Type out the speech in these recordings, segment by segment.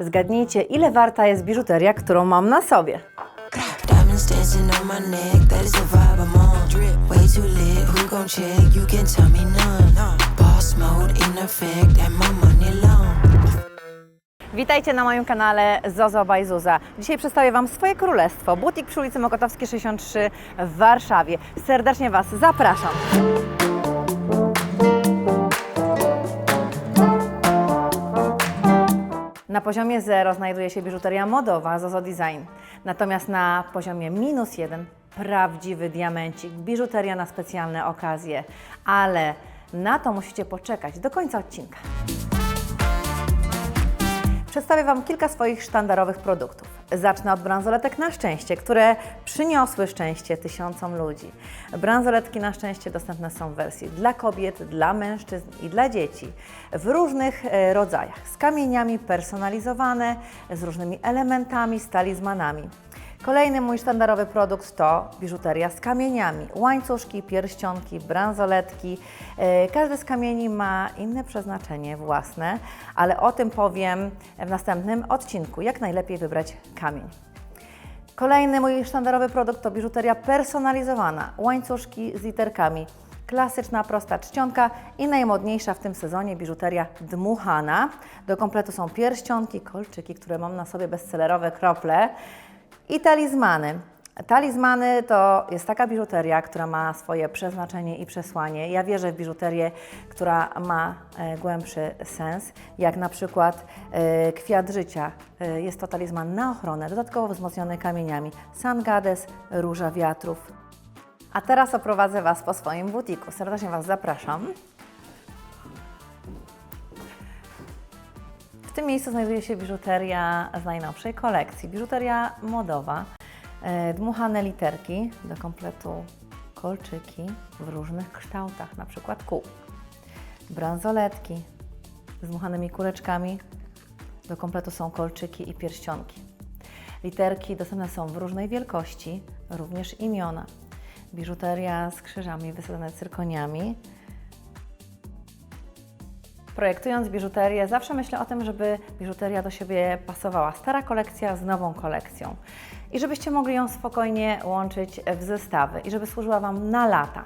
Zgadnijcie, ile warta jest biżuteria, którą mam na sobie. Witajcie na moim kanale Zozo by Zuza. Dzisiaj przedstawię Wam swoje królestwo, butik przy ulicy Mokotowskiej 63 w Warszawie. Serdecznie Was zapraszam. Na poziomie 0 znajduje się biżuteria modowa Zozo Design. Natomiast na poziomie minus 1 prawdziwy diamencik, biżuteria na specjalne okazje. Ale na to musicie poczekać do końca odcinka. Przedstawię Wam kilka swoich sztandarowych produktów. Zacznę od bransoletek na szczęście, które przyniosły szczęście tysiącom ludzi. Bransoletki na szczęście dostępne są w wersji dla kobiet, dla mężczyzn i dla dzieci w różnych e, rodzajach, z kamieniami personalizowane, z różnymi elementami, z talizmanami. Kolejny mój sztandarowy produkt to biżuteria z kamieniami. Łańcuszki, pierścionki, bransoletki. E, Każdy z kamieni ma inne przeznaczenie własne, ale o tym powiem w następnym odcinku. Jak najlepiej wybrać kamień. Kolejny mój sztandarowy produkt to biżuteria personalizowana. Łańcuszki z literkami. Klasyczna, prosta czcionka i najmodniejsza w tym sezonie biżuteria dmuchana. Do kompletu są pierścionki, kolczyki, które mam na sobie bestsellerowe krople i talizmany. Talizmany to jest taka biżuteria, która ma swoje przeznaczenie i przesłanie. Ja wierzę w biżuterię, która ma e, głębszy sens, jak na przykład e, kwiat życia. E, jest to talizman na ochronę, dodatkowo wzmocniony kamieniami. Sangades, róża wiatrów. A teraz oprowadzę Was po swoim butiku. Serdecznie Was zapraszam. Tym miejscu znajduje się biżuteria z najnowszej kolekcji. Biżuteria modowa, e, dmuchane literki, do kompletu kolczyki w różnych kształtach, na przykład kół. Bransoletki z dmuchanymi kuleczkami, do kompletu są kolczyki i pierścionki. Literki dostępne są w różnej wielkości, również imiona. Biżuteria z krzyżami wysadzone cyrkoniami, Projektując biżuterię, zawsze myślę o tym, żeby biżuteria do siebie pasowała. Stara kolekcja z nową kolekcją. I żebyście mogli ją spokojnie łączyć w zestawy i żeby służyła Wam na lata.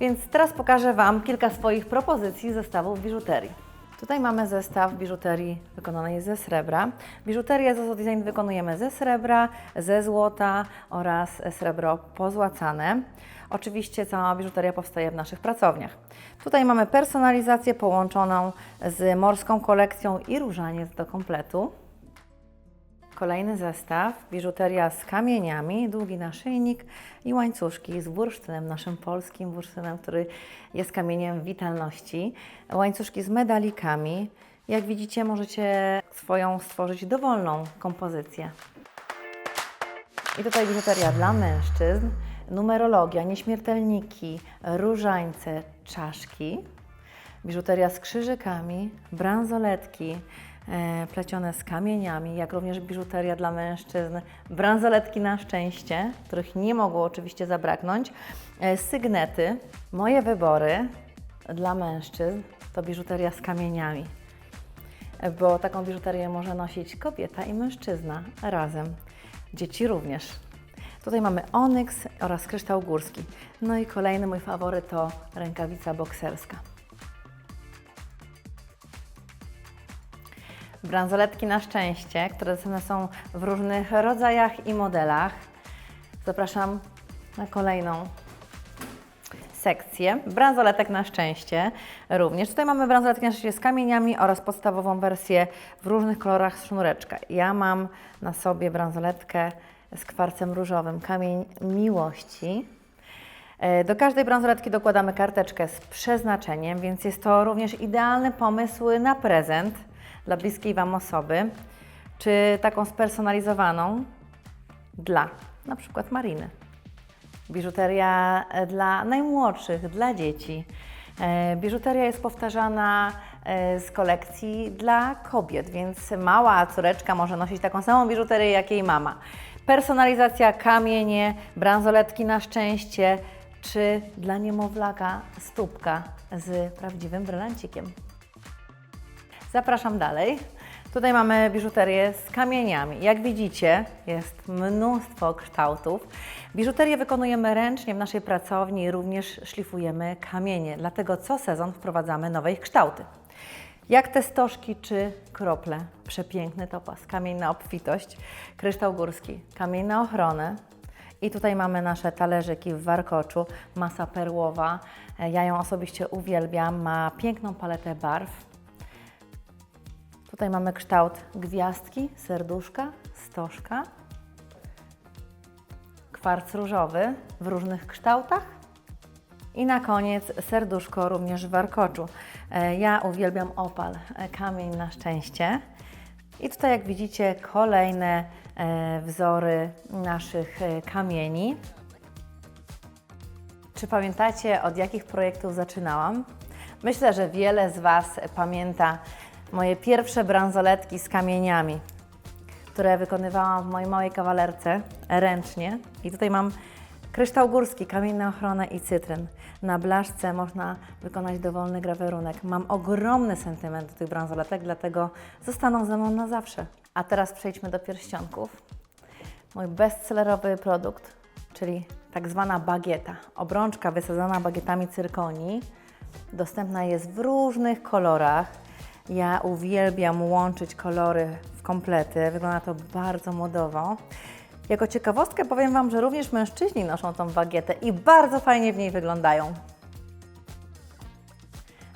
Więc teraz pokażę Wam kilka swoich propozycji zestawów biżuterii. Tutaj mamy zestaw biżuterii wykonanej ze srebra. Biżuterię Zozo Design wykonujemy ze srebra, ze złota oraz srebro pozłacane. Oczywiście cała biżuteria powstaje w naszych pracowniach. Tutaj mamy personalizację połączoną z morską kolekcją i różaniec do kompletu. Kolejny zestaw, biżuteria z kamieniami, długi naszyjnik i łańcuszki z bursztynem, naszym polskim bursztynem, który jest kamieniem witalności. Łańcuszki z medalikami. Jak widzicie, możecie swoją stworzyć dowolną kompozycję. I tutaj biżuteria dla mężczyzn, numerologia, nieśmiertelniki, różańce, czaszki, biżuteria z krzyżykami, bransoletki plecione z kamieniami, jak również biżuteria dla mężczyzn, bransoletki na szczęście, których nie mogło oczywiście zabraknąć, e, sygnety. Moje wybory dla mężczyzn to biżuteria z kamieniami bo taką biżuterię może nosić kobieta i mężczyzna razem. Dzieci również. Tutaj mamy onyks oraz kryształ górski. No i kolejny mój faworyt to rękawica bokserska. Bransoletki na szczęście, które dostępne są w różnych rodzajach i modelach. Zapraszam na kolejną sekcję. Bransoletek na szczęście również. Tutaj mamy bransoletki na szczęście z kamieniami oraz podstawową wersję w różnych kolorach sznureczka. Ja mam na sobie bransoletkę z kwarcem różowym, kamień miłości. E, Do każdej bransoletki dokładamy karteczkę z przeznaczeniem, więc jest to również idealny pomysł na prezent dla bliskiej Wam osoby, czy taką spersonalizowaną dla na przykład Mariny. Biżuteria e, dla najmłodszych, dla dzieci. E, Biżuteria jest powtarzana e, z kolekcji dla kobiet, więc mała córeczka może nosić taką samą biżuterię jak jej mama. Personalizacja, kamienie, bransoletki na szczęście, czy dla niemowlaka stópka z prawdziwym brylancikiem. Zapraszam dalej. Tutaj mamy biżuterię z kamieniami. Jak widzicie, jest mnóstwo kształtów. Biżuterię wykonujemy ręcznie w naszej pracowni, również szlifujemy kamienie. Dlatego co sezon wprowadzamy nowe ich kształty. Jak te stożki czy krople. Przepiękny topas, kamień na obfitość, kryształ górski, kamień na ochronę. I tutaj mamy nasze talerzyki w warkoczu, masa perłowa. Ja ją osobiście uwielbiam, ma piękną paletę barw. Tutaj mamy kształt gwiazdki, serduszka, stożka, kwarc różowy w różnych kształtach i na koniec serduszko również w warkoczu. E, Ja uwielbiam opal, e, kamień na szczęście. I tutaj jak widzicie kolejne e, wzory naszych kamieni. Czy pamiętacie, od jakich projektów zaczynałam? Myślę, że wiele z Was pamięta moje pierwsze bransoletki z kamieniami, które wykonywałam w mojej małej kawalerce ręcznie. I tutaj mam kryształ górski, kamień na ochronę i cytryn. Na blaszce można wykonać dowolny grawerunek. Mam ogromny sentyment do tych bransoletek, dlatego zostaną ze mną na zawsze. A teraz przejdźmy do pierścionków mój bestsellerowy produkt, czyli tak zwana bagieta. Obrączka wysadzona bagietami cyrkonii. Dostępna jest w różnych kolorach. Ja uwielbiam łączyć kolory w komplety. Wygląda to bardzo modowo. Jako ciekawostkę powiem Wam, że również mężczyźni noszą tą bagietę i bardzo fajnie w niej wyglądają.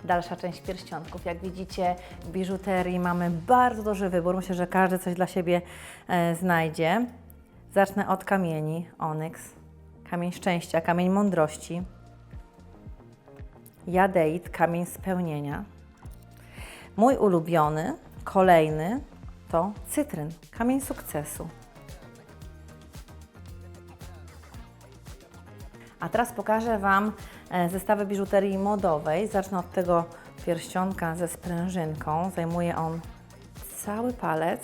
Dalsza część pierścionków. Jak widzicie, w biżuterii mamy bardzo duży wybór. Myślę, że każdy coś dla siebie e, znajdzie. Zacznę od kamieni. Onyx, kamień szczęścia, kamień mądrości. Jadeit, kamień spełnienia. Mój ulubiony, kolejny, to cytryn, kamień sukcesu. A teraz pokażę Wam e, zestawy biżuterii modowej. Zacznę od tego pierścionka ze sprężynką. Zajmuje on cały palec.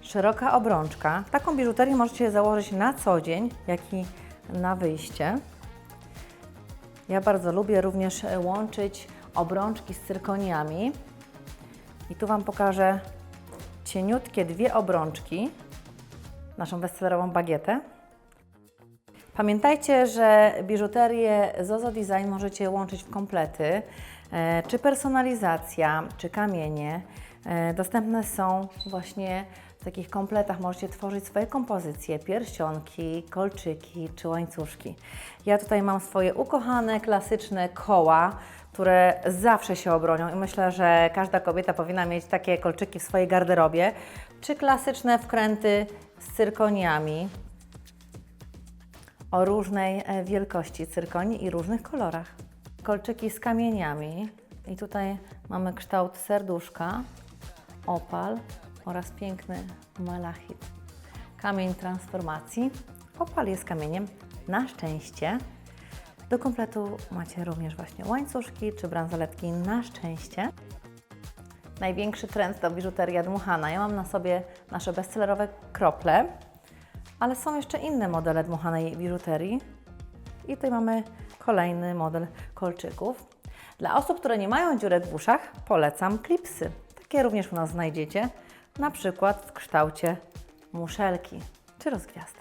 Szeroka obrączka. Taką biżuterię możecie założyć na co dzień, jak i na wyjście. Ja bardzo lubię również łączyć obrączki z cyrkoniami. I tu Wam pokażę cieniutkie dwie obrączki, naszą bestsellerową bagietę. Pamiętajcie, że biżuterię Zozo Design możecie łączyć w komplety, e, czy personalizacja, czy kamienie. E, Dostępne są właśnie w takich kompletach. Możecie tworzyć swoje kompozycje, pierścionki, kolczyki czy łańcuszki. Ja tutaj mam swoje ukochane, klasyczne koła, które zawsze się obronią i myślę, że każda kobieta powinna mieć takie kolczyki w swojej garderobie, czy klasyczne wkręty z cyrkoniami, o różnej e, wielkości cyrkoni i różnych kolorach. Kolczyki z kamieniami i tutaj mamy kształt serduszka, opal oraz piękny malachit. Kamień transformacji. Opal jest kamieniem na szczęście. Do kompletu macie również właśnie łańcuszki czy bransoletki na szczęście. Największy trend to biżuteria dmuchana. Ja mam na sobie nasze bestsellerowe krople, ale są jeszcze inne modele dmuchanej biżuterii. I tutaj mamy kolejny model kolczyków. Dla osób, które nie mają dziurek w uszach, polecam klipsy. Takie również u nas znajdziecie, na przykład w kształcie muszelki czy rozgwiazdy.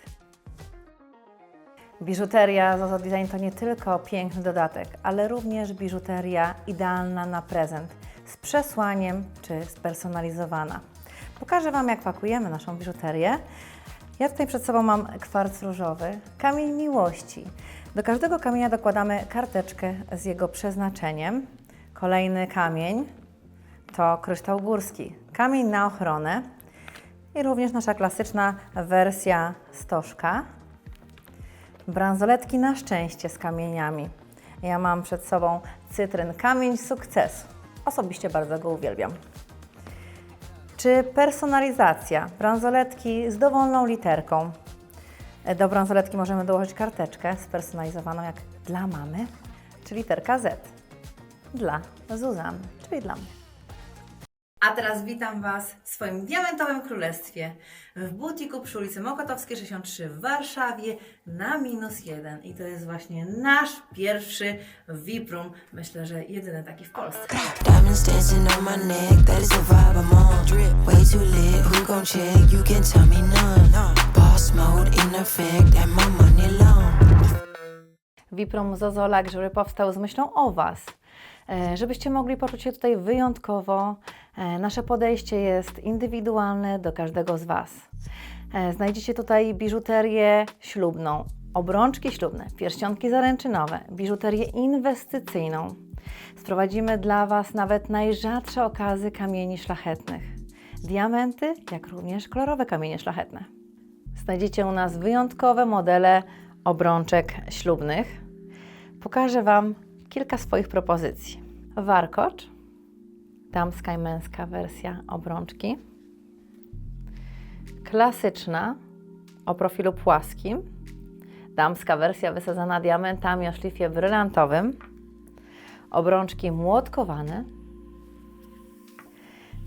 Biżuteria Zozo Design to nie tylko piękny dodatek, ale również biżuteria idealna na prezent, z przesłaniem czy spersonalizowana. Pokażę Wam, jak pakujemy naszą biżuterię. Ja tutaj przed sobą mam kwarc różowy, kamień miłości. Do każdego kamienia dokładamy karteczkę z jego przeznaczeniem. Kolejny kamień to kryształ górski, kamień na ochronę i również nasza klasyczna wersja stożka. Bransoletki na szczęście z kamieniami. Ja mam przed sobą cytryn, kamień sukcesu. Osobiście bardzo go uwielbiam. Czy personalizacja? Bransoletki z dowolną literką. Do bransoletki możemy dołożyć karteczkę spersonalizowaną jak dla mamy, czy literka Z. Dla Zuzanny, czyli dla mnie. A teraz witam Was w swoim diamentowym królestwie w butiku przy ulicy Mokotowskiej 63 w Warszawie na minus jeden. I to jest właśnie nasz pierwszy VIP room. Myślę, że jedyny taki w Polsce. Diamonds dancing on my neck, that is the vibe I'm on. Drip way too lit, who gon' check? You can tell me none. Boss mode in effect, and my money long. VIP room Zozo Luxury powstał z myślą o Was. E, Żebyście mogli poczuć się tutaj wyjątkowo. E, Nasze podejście jest indywidualne do każdego z Was. E, Znajdziecie tutaj biżuterię ślubną, obrączki ślubne, pierścionki zaręczynowe, biżuterię inwestycyjną. Sprowadzimy dla Was nawet najrzadsze okazy kamieni szlachetnych. Diamenty, jak również kolorowe kamienie szlachetne. Znajdziecie u nas wyjątkowe modele obrączek ślubnych. Pokażę Wam kilka swoich propozycji. Warkocz, damska i męska wersja obrączki. Klasyczna o profilu płaskim, damska wersja wysadzana diamentami o szlifie brylantowym. Obrączki młotkowane.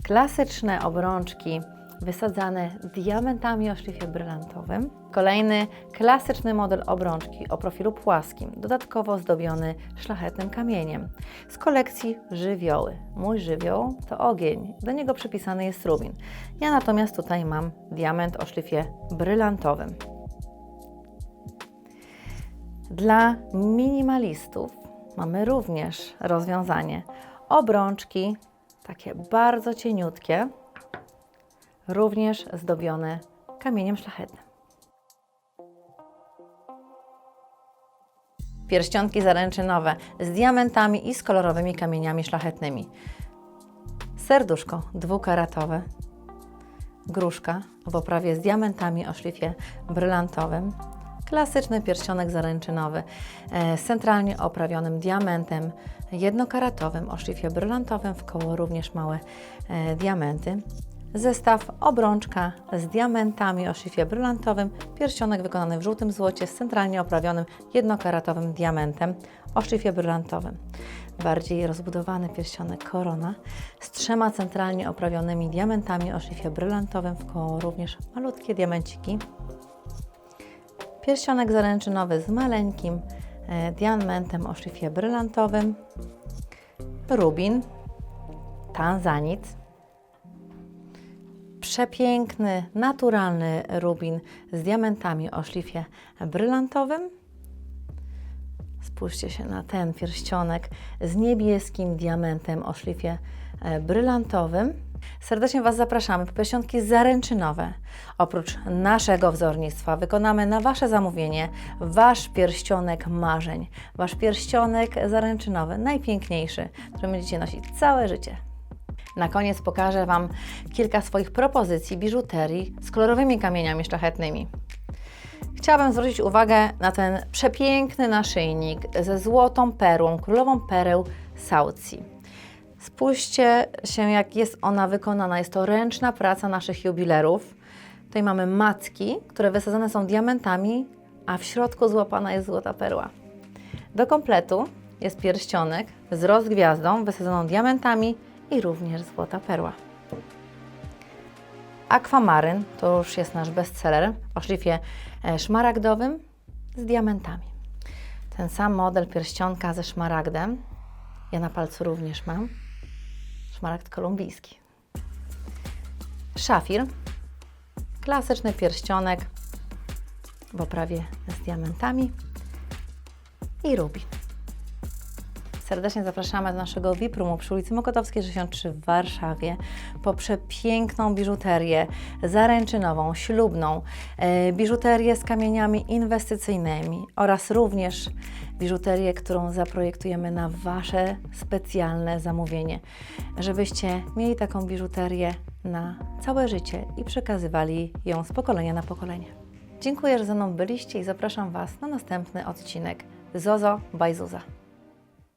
Klasyczne obrączki wysadzane diamentami o szlifie brylantowym. Kolejny klasyczny model obrączki o profilu płaskim, dodatkowo zdobiony szlachetnym kamieniem z kolekcji żywioły. Mój żywioł to ogień, do niego przypisany jest rubin. Ja natomiast tutaj mam diament o szlifie brylantowym. Dla minimalistów mamy również rozwiązanie obrączki, takie bardzo cieniutkie, również zdobione kamieniem szlachetnym. Pierścionki zaręczynowe z diamentami i z kolorowymi kamieniami szlachetnymi. Serduszko dwukaratowe, gruszka w oprawie z diamentami o szlifie brylantowym, klasyczny pierścionek zaręczynowy e, z centralnie oprawionym diamentem jednokaratowym o szlifie brylantowym, w koło również małe e, diamenty. Zestaw obrączka z diamentami o szlifie brylantowym, pierścionek wykonany w żółtym złocie z centralnie oprawionym jednokaratowym diamentem o szlifie brylantowym. Bardziej rozbudowany pierścionek korona z trzema centralnie oprawionymi diamentami o szlifie brylantowym, w koło również malutkie diamenciki. Pierścionek zaręczynowy z maleńkim e, diamentem o szlifie brylantowym, rubin, tanzanit, przepiękny, naturalny rubin z diamentami o szlifie brylantowym. Spójrzcie się na ten pierścionek z niebieskim diamentem o szlifie e, brylantowym. Serdecznie Was zapraszamy po pierścionki zaręczynowe. Oprócz naszego wzornictwa wykonamy na Wasze zamówienie Wasz pierścionek marzeń. Wasz pierścionek zaręczynowy, najpiękniejszy, który będziecie nosić całe życie. Na koniec pokażę Wam kilka swoich propozycji biżuterii z kolorowymi kamieniami szlachetnymi. Chciałabym zwrócić uwagę na ten przepiękny naszyjnik ze złotą perłą, królową pereł Saucji. Spójrzcie się, jak jest ona wykonana. Jest to ręczna praca naszych jubilerów. Tutaj mamy matki, które wysadzone są diamentami, a w środku złapana jest złota perła. Do kompletu jest pierścionek z rozgwiazdą wysadzoną diamentami i również złota perła. Akwamaryn to już jest nasz bestseller o szlifie e, szmaragdowym z diamentami. Ten sam model pierścionka ze szmaragdem. Ja na palcu również mam. Szmaragd kolumbijski. Szafir. Klasyczny pierścionek w oprawie z diamentami i rubin. Serdecznie zapraszamy do naszego VIP roomu przy ulicy Mokotowskiej 63 w Warszawie po przepiękną biżuterię zaręczynową, ślubną, e, biżuterię z kamieniami inwestycyjnymi oraz również biżuterię, którą zaprojektujemy na Wasze specjalne zamówienie, żebyście mieli taką biżuterię na całe życie i przekazywali ją z pokolenia na pokolenie. Dziękuję, że ze mną byliście i zapraszam Was na następny odcinek Zozo by Zuza.